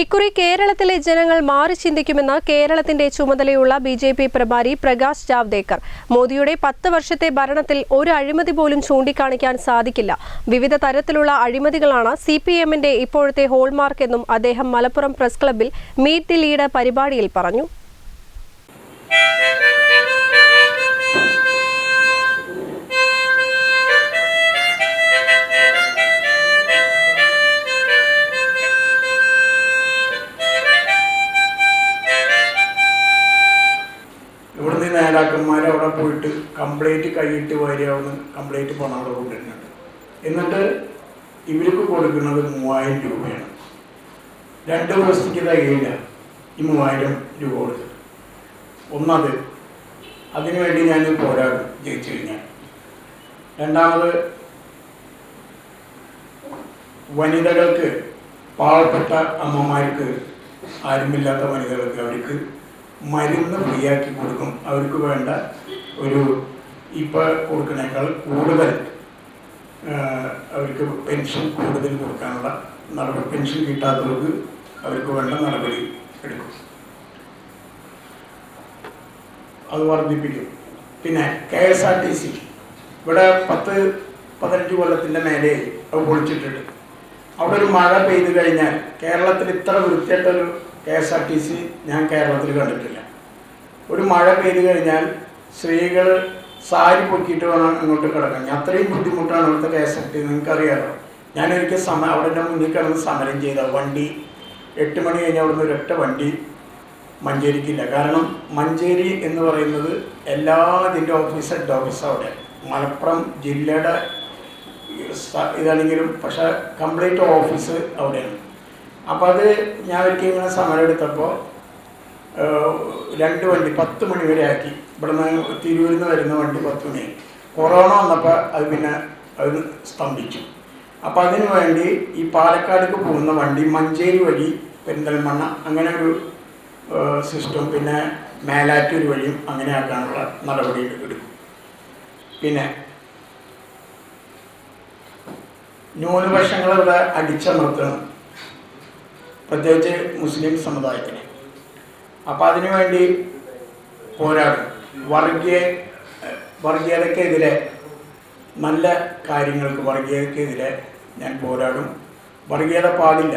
ഇക്കുറി കേരളത്തിലെ ജനങ്ങൾ മാറി ചിന്തിക്കുമെന്ന് കേരളത്തിന്റെ ചുമതലയുള്ള ബി ജെ പി പ്രഭാരി പ്രകാശ് ജാവ്ദേക്കർ. മോദിയുടെ പത്ത് വർഷത്തെ ഭരണത്തിൽ ഒരു അഴിമതി പോലും ചൂണ്ടിക്കാണിക്കാൻ സാധിക്കില്ല. വിവിധ തരത്തിലുള്ള അഴിമതികളാണ് സി പി എമ്മിന്റെ ഇപ്പോഴത്തെ ഹോൾമാർക്ക് എന്നും അദ്ദേഹം മലപ്പുറം പ്രസ് ക്ലബിൽ മീറ്റ് ദി ലീഡ് പരിപാടിയിൽ പറഞ്ഞു. നേതാക്കന്മാർ അവിടെ പോയിട്ട് കംപ്ലൈന്റ് കൈയിട്ട് വരി അവിടുന്ന് കംപ്ലൈന്റ് പണം അവിടെ കൊണ്ടുവരുന്നുണ്ട്. എന്നിട്ട് ഇവർക്ക് കൊടുക്കുന്നത് മൂവായിരം രൂപയാണ്. രണ്ട് ദിവസത്തേക്ക് തികയില്ല ഈ മൂവായിരം രൂപ കൊടുത്തിട്ട് ഒന്നത് അതിനുവേണ്ടി ഞാൻ പോരാടും ജയിച്ചു കഴിഞ്ഞാൽ. രണ്ടാമത് വനിതകൾക്ക് പാവപ്പെട്ട അമ്മമാർക്ക് ആരുമില്ലാത്ത വനിതകൾക്ക് അവർക്ക് മരുന്ന് ഫ്രീയാക്കി കൊടുക്കും. അവർക്ക് വേണ്ട ഒരു ഇപ്പോൾ കൊടുക്കുന്നേക്കാൾ കൂടുതൽ അവർക്ക് പെൻഷൻ കൂടുതൽ കൊടുക്കാനുള്ള നടപടി പെൻഷൻ കിട്ടാത്തവർക്ക് അവർക്ക് വേണ്ട നടപടി എടുക്കും. അത് വർദ്ധിപ്പിക്കും. പിന്നെ K S R T C. ഇവിടെ പത്ത് പതിനഞ്ച് കൊല്ലത്തിന്റെ മേലെ അത് പൊളിച്ചിട്ടുണ്ട്. അവിടെ ഒരു മഴ പെയ്തു കഴിഞ്ഞാൽ കേരളത്തിൽ ഇത്ര വൃത്തിയായിട്ടൊരു K S R T C ഞാൻ കേരളത്തിൽ കണ്ടിട്ടില്ല. ഒരു മഴ പെയ്തു കഴിഞ്ഞാൽ സ്ത്രീകൾ സാരി പൊക്കിയിട്ട് വേണം ഇങ്ങോട്ട് കിടക്കാൻ. അത്രയും ബുദ്ധിമുട്ടാണ് അവിടുത്തെ കെ എസ് ആർ ടി നിങ്ങൾക്കറിയാലോ? ഞാനൊരിക്കൽ സമ അവിടെ എന്റെ മുന്നിൽ കിടന്ന് സമരം ചെയ്ത വണ്ടി എട്ട് മണി കഴിഞ്ഞ് അവിടുന്ന് ഒരൊറ്റ വണ്ടി മഞ്ചേരിക്കില്ല. കാരണം മഞ്ചേരി എന്ന് പറയുന്നത് എല്ലാ ഇതിന്റെ ഓഫീസ് ഹെഡ് ഓഫീസ് അവിടെ. മലപ്പുറം ജില്ലയുടെ ഇതാണെങ്കിലും പക്ഷേ കംപ്ലീറ്റ് ഓഫീസ് അവിടെയാണ്. അപ്പോൾ അത് ഞാൻ ഒരിക്കൽ ഇങ്ങനെ സമരം എടുത്തപ്പോൾ രണ്ട് വണ്ടി പത്ത് മണി വരെ ആക്കി. ഇവിടുന്ന് തിരൂരിൽ നിന്ന് വരുന്ന വണ്ടി പത്ത് മണി കൊറോണ വന്നപ്പോൾ അത് പിന്നെ അത് സ്തംഭിച്ചു. അപ്പോൾ അതിനു വേണ്ടി ഈ പാലക്കാടേക്ക് പോകുന്ന വണ്ടി മഞ്ചേരി വഴി പെരിന്തൽമണ്ണ അങ്ങനെ ഒരു സിസ്റ്റം പിന്നെ മേലാറ്റൂർ വഴിയും അങ്ങനെ ആക്കാനുള്ള നടപടി എടുക്കും. പിന്നെ ന്യൂനപക്ഷങ്ങളെ ഇവിടെ അടിച്ചമർത്തണം. പ്രത്യേകിച്ച് മുസ്ലിം സമുദായത്തിന്. അപ്പോൾ അതിനുവേണ്ടി പോരാടും. വർഗീയ വർഗീയതക്കെതിരെ നല്ല കാര്യങ്ങൾക്ക് വർഗീയതക്കെതിരെ ഞാൻ പോരാടും. വർഗീയത പാടില്ല.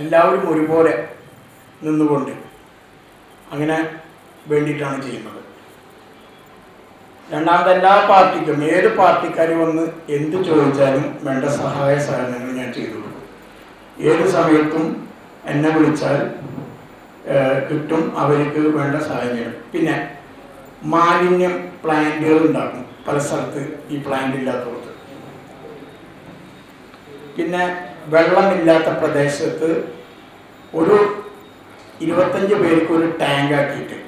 എല്ലാവരും ഒരുപോലെ നിന്നുകൊണ്ട് അങ്ങനെ വേണ്ടിയിട്ടാണ് ചെയ്യുന്നത്. രണ്ടാമത് എല്ലാ പാർട്ടിക്കും ഏത് പാർട്ടിക്കാർ വന്ന് എന്ത് ചോദിച്ചാലും വേണ്ട സഹായ സഹകരണങ്ങൾ ഞാൻ ചെയ്തു കൊടുക്കും ഏത് സമയത്തും എന്നെ വിളിച്ചാൽ കിട്ടും അവർക്ക് വേണ്ട സഹായം പിന്നെ മാലിന്യം പ്ലാന്റുകൾ ഉണ്ടാക്കും. പല സ്ഥലത്ത് ഈ പ്ലാന്റ് ഇല്ലാത്തവർക്ക്. പിന്നെ വെള്ളമില്ലാത്ത പ്രദേശത്ത് ഒരു ഇരുപത്തഞ്ച് പേർക്ക് ഒരു ടാങ്ക് ആക്കിയിട്ട്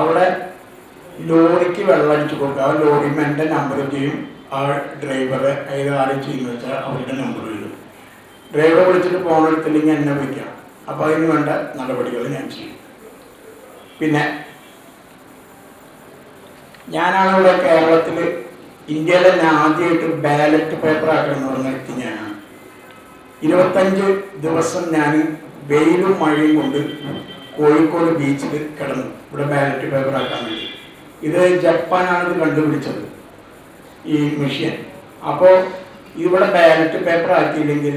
അവിടെ ലോറിക്ക് വെള്ളം അടിച്ചു കൊടുക്കുക. ആ ലോറിമെന്റെ നമ്പർ ചെയ്യും ആ ഡ്രൈവറെ ഏത് ആരും ചെയ്യുന്ന വെച്ചാൽ അവരുടെ നമ്പർ ഡ്രൈവറെ വിളിച്ചിട്ട് ഫോൺ എടുത്തില്ലെങ്കിൽ എന്നെ വിളിക്കാം. അപ്പോൾ അതിന് വേണ്ട നടപടികൾ ഞാൻ ചെയ്യും. പിന്നെ ഞാനാണ് ഇവിടെ കേരളത്തിൽ ഇന്ത്യയിൽ തന്നെ ആദ്യമായിട്ട് ബാലറ്റ് പേപ്പർ ആക്കണം എന്ന് പറഞ്ഞ ഞാനാണ്. ഇരുപത്തഞ്ച് ദിവസം ഞാൻ വെയിലും മഴയും കൊണ്ട് കോഴിക്കോട് ബീച്ചിൽ കിടന്നു. ഇവിടെ ബാലറ്റ് പേപ്പർ ആക്കാൻ വേണ്ടി. ഇത് ജപ്പാനാണ് ഇത് കണ്ടുപിടിച്ചത് ഈ മെഷീൻ അപ്പോൾ ഇവിടെ ബാലറ്റ് പേപ്പർ ആക്കിയില്ലെങ്കിൽ